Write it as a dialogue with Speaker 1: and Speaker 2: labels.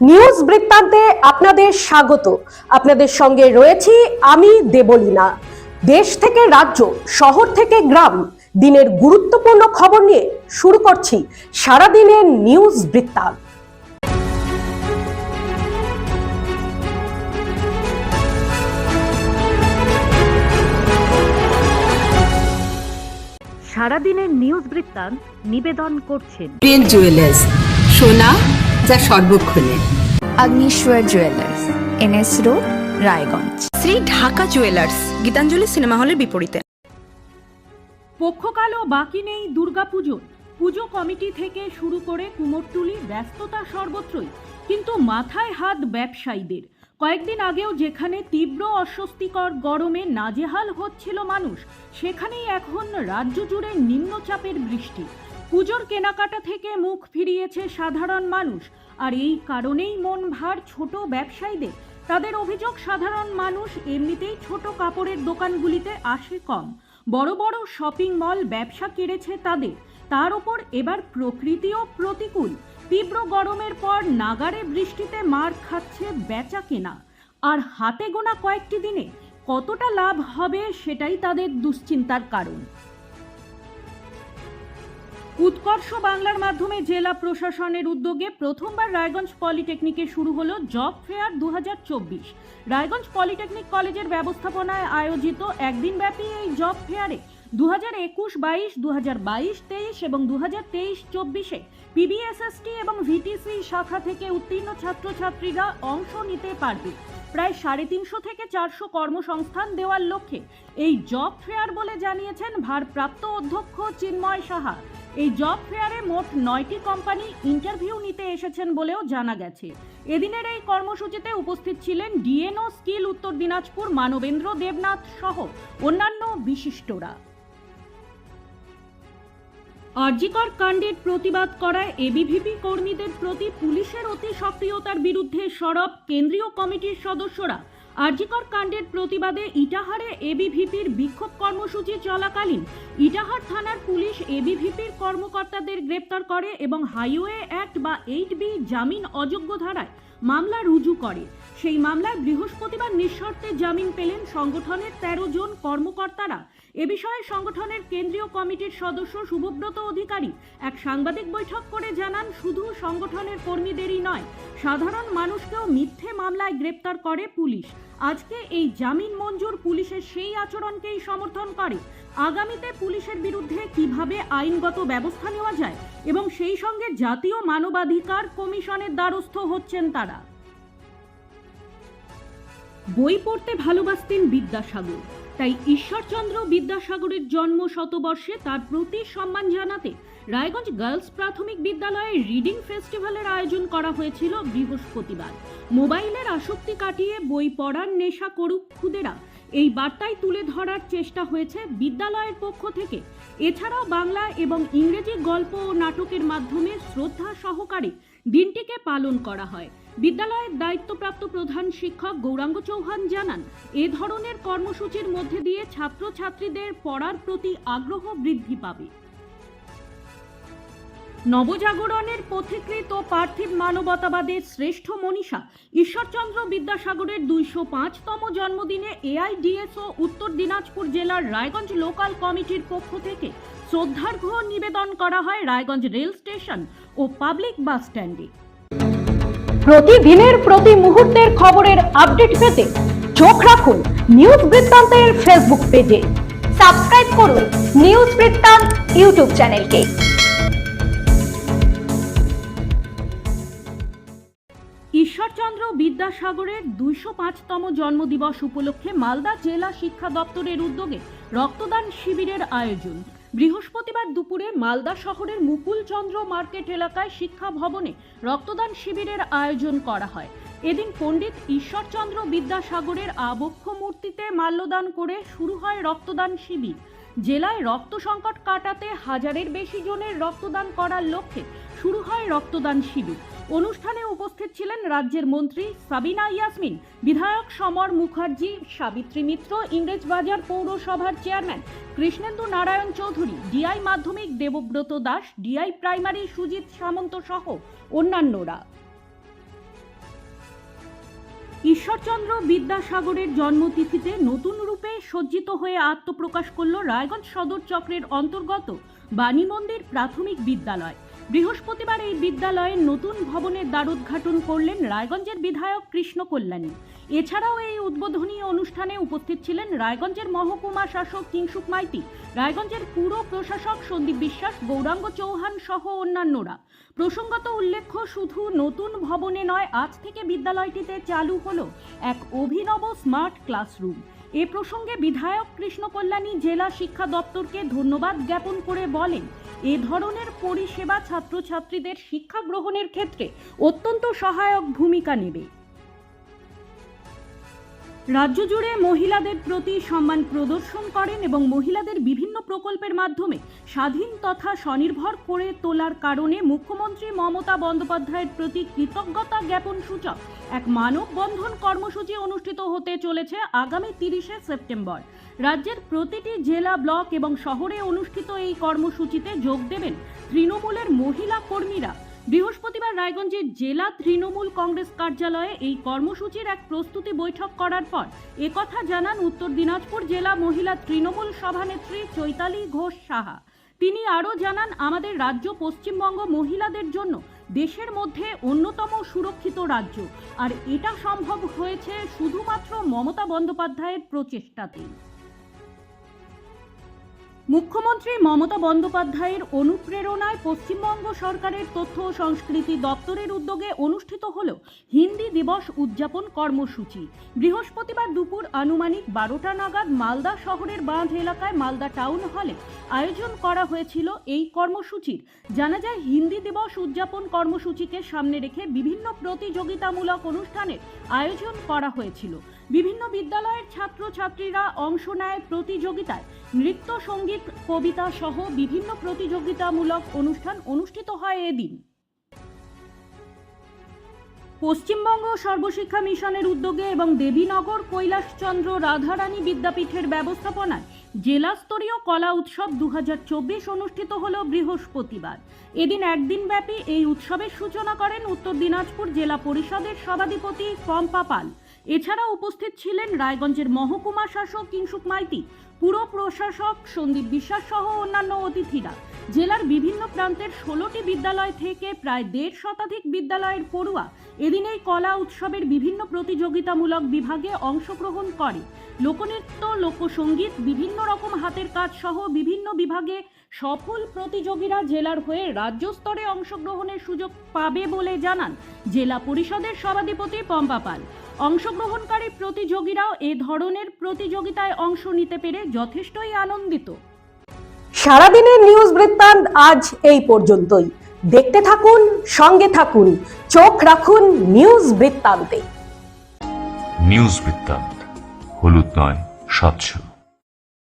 Speaker 1: News বৃত্তান্তে আপনাদের স্বাগত। আপনাদের সঙ্গে রয়েছি আমি দেবলীনা। দেশ থেকে রাজ্য শহর থেকে গ্রাম দিনের গুরুত্বপূর্ণ খবর নিয়ে শুরু করছি সারাদিনের নিউজ বৃত্তান্ত
Speaker 2: সারাদিনের নিউজ বৃত্তান্ত নিবেদন করছেন
Speaker 3: জুয়েলার্স সোনা যা সর্বক্ষণের
Speaker 4: Agniswar jewellers NS road Raiganj.
Speaker 5: Shri Dhaka jewellers Gitanjali cinema হলের বিপরীতে।
Speaker 2: পক্ষকালও বাকি নেই দুর্গাপুজোর পুজো কমিটি থেকে শুরু করে কুমোরটুলি ব্যস্ততা সর্বত্রই। কিন্তু মাথায় হাত ব্যবসায়ীদের। কয়েকদিন আগেও যেখানে তীব্র অস্বস্তিকর গরমে নাজেহাল হচ্ছিল মানুষ সেখানেই এখন রাজ্য জুড়ে নিম্নচাপের বৃষ্টি। পুজোর কেনাকাটা থেকে মুখ ফিরিয়েছে সাধারণ মানুষ। আর এই কারণেই মন ভার ছোট ব্যবসায়ীদের। তাদের অভিযোগ, সাধারণ মানুষ এমনিতেই ছোট কাপড়ের দোকানগুলিতে আসে কম। বড় বড় শপিং মল ব্যবসা কেড়েছে তাদের। তার ওপর এবার প্রকৃতিও প্রতিকূল। তীব্র গরমের পর নাগারে বৃষ্টিতে মার খাচ্ছে বেচা কেনা। আর হাতে গোনা কয়েকটি দিনে কতটা লাভ হবে সেটাই তাদের দুশ্চিন্তার কারণ। উৎকর্ষ বাংলার মাধ্যমে জেলা প্রশাসনের উদ্যোগে প্রথমবার রায়গঞ্জ পলিটেকনিকে শুরু হলো জব ফেয়ার দু হাজার চব্বিশ। রায়গঞ্জ পলিটেকনিক কলেজের ব্যবস্থাপনায় আয়োজিত একদিনব্যাপী এই জব ফেয়ারে দু হাজার একুশ, বাইশ দু হাজার বাইশ, তেইশ এবং দু হাজার তেইশ, চব্বিশে পিবিএসএসটি এবং ভিটিসি শাখা থেকে উত্তীর্ণ ছাত্রছাত্রীরা অংশ নিতে পারবে। প্রায় সাড়ে তিনশো থেকে চারশো কর্মসংস্থান দেওয়ার লক্ষ্যে এই জব ফেয়ার বলে জানিয়েছেন ভারপ্রাপ্ত অধ্যক্ষ চিন্ময় সাহা। এই জব ফেয়ারে মোট নয়টি কোম্পানি ইন্টারভিউ নিতে এসেছেন বলেও জানা গেছে। এদিনের এই কর্মসূচিতে উপস্থিত ছিলেন ডিএনও স্কিল উত্তর দিনাজপুর মানবেন্দ্র দেবনাথ সহ অন্যান্য বিশিষ্টরা। আরজিকর কাণ্ডের প্রতিবাদ করায় এবিভিপি কর্মীদের প্রতি পুলিশের অতি সক্রিয়তার বিরুদ্ধে সরব কেন্দ্রীয় কমিটির সদস্যরা। আরজিকর কাণ্ডের প্রতিবাদে ইটাহারে এবিভিপির বিক্ষোভ কর্মসূচি চলাকালীন ইটাহার থানার পুলিশ এবিভিপির কর্মকর্তাদের গ্রেপ্তার করে এবং হাইওয়ে অ্যাক্ট বা এইট বি জামিন অযোগ্য ধারায় মামলা রুজু করে। সেই মামলায় বৃহস্পতিবার নিঃশর্তে জামিন পেলেন সংগঠনের তেরো জন কর্মকর্তারা। এ বিষয়ে সংগঠনের কেন্দ্রীয় কমিটির সদস্য শুভব্রত অধিকারী এক সাংবাদিক বৈঠক করে জানান, শুধু সংগঠনের কর্মীদেরই নয়, সাধারণ মানুষকেও মিথ্যে মামলায় গ্রেপ্তার করে পুলিশ। আজকে এই জামিন মঞ্জুর পুলিশের সেই আচরণকেই সমর্থন করে আগামীতে পুলিশের বিরুদ্ধে কীভাবে আইনগত ব্যবস্থা নেওয়া যায় এবং সেই সঙ্গে জাতীয় মানবাধিকার কমিশনের দ্বারস্থ হচ্ছেন তারা। বই পড়তে ভালোবাসতেন বিদ্যাসাগর। তাই ঈশ্বরচন্দ্র বিদ্যাসাগরের জন্ম শতবর্ষে তার প্রতি সম্মান জানাতে রায়গঞ্জ গার্লস প্রাথমিক বিদ্যালয়ে রিডিং ফেস্টিভ্যালের আয়োজন করা হয়েছিল বৃহস্পতিবার। মোবাইলের আসক্তি কাটিয়ে বই পড়ার নেশা করুক খুদেরা। এই বার্তায় তুলে ধরার চেষ্টা হয়েছে বিদ্যালয়ের পক্ষ থেকে। এছাড়াও বাংলা এবং ইংরেজি গল্প ও নাটকের মাধ্যমে শ্রদ্ধা সহকারে দিনটিকে পালন করা হয়। বিদ্যালয়ের দায়িত্বপ্রাপ্ত প্রধান শিক্ষক গৌরাঙ্গ চৌহান জানান, এ ধরনের কর্মসূচির মধ্যে দিয়ে ছাত্রছাত্রীদের পড়ার প্রতি আগ্রহ বৃদ্ধি পাবে। নবজাগরণের পথিকৃত পার্থিব মানবতাবাদের শ্রেষ্ঠ মনীষা ঈশ্বরচন্দ্র বিদ্যাসাগরের দুইশো পাঁচতম জন্মদিনে এআইডিএসও উত্তর দিনাজপুর জেলার রায়গঞ্জ লোকাল কমিটির পক্ষ থেকে শ্রদ্ধার্ঘ্য নিবেদন করা হয় রায়গঞ্জ রেল স্টেশন ও পাবলিক বাস স্ট্যান্ডে।
Speaker 1: প্রতিদিনের প্রতি মুহূর্তের খবরের আপডেট পেতে চোখ রাখুন নিউজ বৃত্তান্তের ফেসবুক পেজে।
Speaker 4: সাবস্ক্রাইব করুন নিউজ বৃত্তান্ত ইউটিউব চ্যানেলকে।
Speaker 2: ঈশ্বরচন্দ্র বিদ্যাসাগরের দুইশো পাঁচতম জন্মদিবস উপলক্ষে মালদা জেলা শিক্ষা দপ্তরের উদ্যোগে রক্তদান শিবিরের আয়োজন। বৃহস্পতিবার দুপুরে মালদা শহরের মুকুলচন্দ্র মার্কেট এলাকায় শিক্ষা ভবনে রক্তদান শিবিরের আয়োজন করা হয়। এদিন পণ্ডিত ঈশ্বরচন্দ্র বিদ্যাসাগরের আবক্ষ মূর্তিতে মাল্যদান করে শুরু হয় রক্তদান শিবির। জেলায় রক্ত সংকট কাটাতে হাজারের বেশি জনের রক্তদান করার লক্ষ্যে শুরু হয় রক্তদান শিবির। অনুষ্ঠানে উপস্থিত ছিলেন রাজ্যের মন্ত্রী সাবিনা ইয়াসমিন, বিধায়ক সমর মুখার্জি, সাবিত্রী মিত্র, ইংরেজবাজার পৌরসভার চেয়ারম্যান কৃষ্ণেন্দু নারায়ণ চৌধুরী, ডিআই মাধ্যমিক দেবব্রত দাস, ডিআই প্রাইমারি সুজিত সামন্ত সহ অন্যান্যরা। ঈশ্বরচন্দ্র বিদ্যাসাগরের জন্মতিথিতে নতুন রূপে সজ্জিত হয়ে আত্মপ্রকাশ করল রায়গঞ্জ সদর চক্রের অন্তর্গত বাণী মন্দির প্রাথমিক বিদ্যালয়। বৃহস্পতিবার এই বিদ্যালয়ের নতুন ভবনের দ্বারোদ্ঘাটন করলেন রায়গঞ্জের বিধায়ক কৃষ্ণ কল্যাণী। এছাড়াও এই উদ্বোধনী অনুষ্ঠানে উপস্থিত ছিলেন রায়গঞ্জের মহকুমা শাসক কিংসুক মাইতি, রায়গঞ্জের পুর প্রশাসক সন্দীপ বিশ্বাস, গৌরাঙ্গ চৌহান সহ অন্যান্যরা। প্রসঙ্গত উল্লেখ্য, শুধু নতুন ভবনে নয়, আজ থেকে বিদ্যালয়টিতে চালু হলো এক অভিনব স্মার্ট ক্লাসরুম। এ প্রসঙ্গে বিধায়ক কৃষ্ণ কল্যাণী জেলা শিক্ষা দপ্তরকে ধন্যবাদ জ্ঞাপন করে বলেন, এ ধরনের পরিষেবা ছাত্রছাত্রীদের শিক্ষা গ্রহণের ক্ষেত্রে অত্যন্ত সহায়ক ভূমিকা নেবে। রাজ্য জুড়ে মহিলাদের প্রতি সম্মান প্রদর্শন করেন এবং মহিলাদের বিভিন্ন প্রকল্পের মাধ্যমে স্বাধীন তথা স্বনির্ভর করে তোলার কারণে মুখ্যমন্ত্রী মমতা বন্দ্যোপাধ্যায়ের প্রতি কৃতজ্ঞতা জ্ঞাপন সূচক এক মানববন্ধন কর্মসূচি অনুষ্ঠিত হতে চলেছে আগামী তিরিশে সেপ্টেম্বর। রাজ্যের প্রতিটি জেলা, ব্লক এবং শহরে অনুষ্ঠিত এই কর্মসূচিতে যোগ দেবেন তৃণমূলের মহিলা কর্মীরা। বৃহস্পতিবার রায়গঞ্জের জেলা তৃণমূল কংগ্রেস কার্যালয়ে এই কর্মসূচির এক প্রস্তুতি বৈঠক করার পর একথা জানান উত্তর দিনাজপুর জেলা মহিলা তৃণমূল সভানেত্রী চৈতালি ঘোষ সাহা। তিনি আরও জানান, আমাদের রাজ্য পশ্চিমবঙ্গ মহিলাদের জন্য দেশের মধ্যে অন্যতম সুরক্ষিত রাজ্য। আর এটা সম্ভব হয়েছে শুধুমাত্র মমতা বন্দ্যোপাধ্যায়ের প্রচেষ্টাতেই। মুখ্যমন্ত্রী মমতা বন্দ্যোপাধ্যায়ের অনুপ্রেরণায় পশ্চিমবঙ্গ সরকারের তথ্য ও সংস্কৃতি দপ্তরের উদ্যোগে অনুষ্ঠিত হল হিন্দি দিবস উদযাপন কর্মসূচি। বৃহস্পতিবার দুপুর আনুমানিক বারোটা নাগাদ মালদা শহরের বাঁধ এলাকায় মালদা টাউন হলে আয়োজন করা হয়েছিল এই কর্মসূচির। জানা যায়, হিন্দি দিবস উদযাপন কর্মসূচিকে সামনে রেখে বিভিন্ন প্রতিযোগিতামূলক অনুষ্ঠানের আয়োজন করা হয়েছিল। বিভিন্ন বিদ্যালয়ের ছাত্রছাত্রীরা অংশ নেয় প্রতিযোগিতায়। নৃত্য, সংগীত, কবিতা সহ বিভিন্ন প্রতিযোগিতামূলক অনুষ্ঠান অনুষ্ঠিত হয় এদিন। পশ্চিমবঙ্গ সর্বশিক্ষা মিশনের উদ্যোগে এবং দেবীনগর কৈলাসচন্দ্র রাধারানী বিদ্যাপীঠের ব্যবস্থাপনায় জেলা স্তরীয় কলা উৎসব দু হাজার চব্বিশ অনুষ্ঠিত হল বৃহস্পতিবার। এদিন একদিন ব্যাপী এই উৎসবের সূচনা করেন উত্তর দিনাজপুর জেলা পরিষদের সভাধিপতি পম্পা পাল। এছাড়া উপস্থিত ছিলেন রায়গঞ্জের মহকুমা শাসক কিংসুক মাইতি, পুর প্রশাসক সন্দীপ বিশ্বাস সহ অন্যান্য অতিথিরা। জেলার বিভিন্ন প্রান্তের ষোলোটি বিদ্যালয় থেকে প্রায় দেড় শতাধিক বিদ্যালয়ের পড়ুয়া এদিন এই কলা উৎসবের বিভিন্ন প্রতিযোগিতামূলক বিভাগে অংশগ্রহণ করে। লোকনৃত্য লোকসঙ্গীত বিভিন্ন রকম হাতের কাজ সহ বিভিন্ন বিভাগে সফল প্রতিযোগীরা জেলার হয়ে রাজ্য স্তরে অংশগ্রহণের সুযোগ পাবে বলে জানান জেলা পরিষদের সভাধিপতি পম্পা পাল। অংশগ্রহণকারী প্রতিযোগীরাও এ ধরনের প্রতিযোগিতায় অংশ নিতে পেরে যথেষ্টই আনন্দিত।
Speaker 1: সারাদিনের নিউজ বৃত্তান্ত আজ এই পর্যন্তই। দেখতে থাকুন সঙ্গে থাকুন চোখ রাখুন নিউজ বৃত্তান্তে।
Speaker 6: নিউজ বৃত্তান্ত হলুদ নয় স্বচ্ছ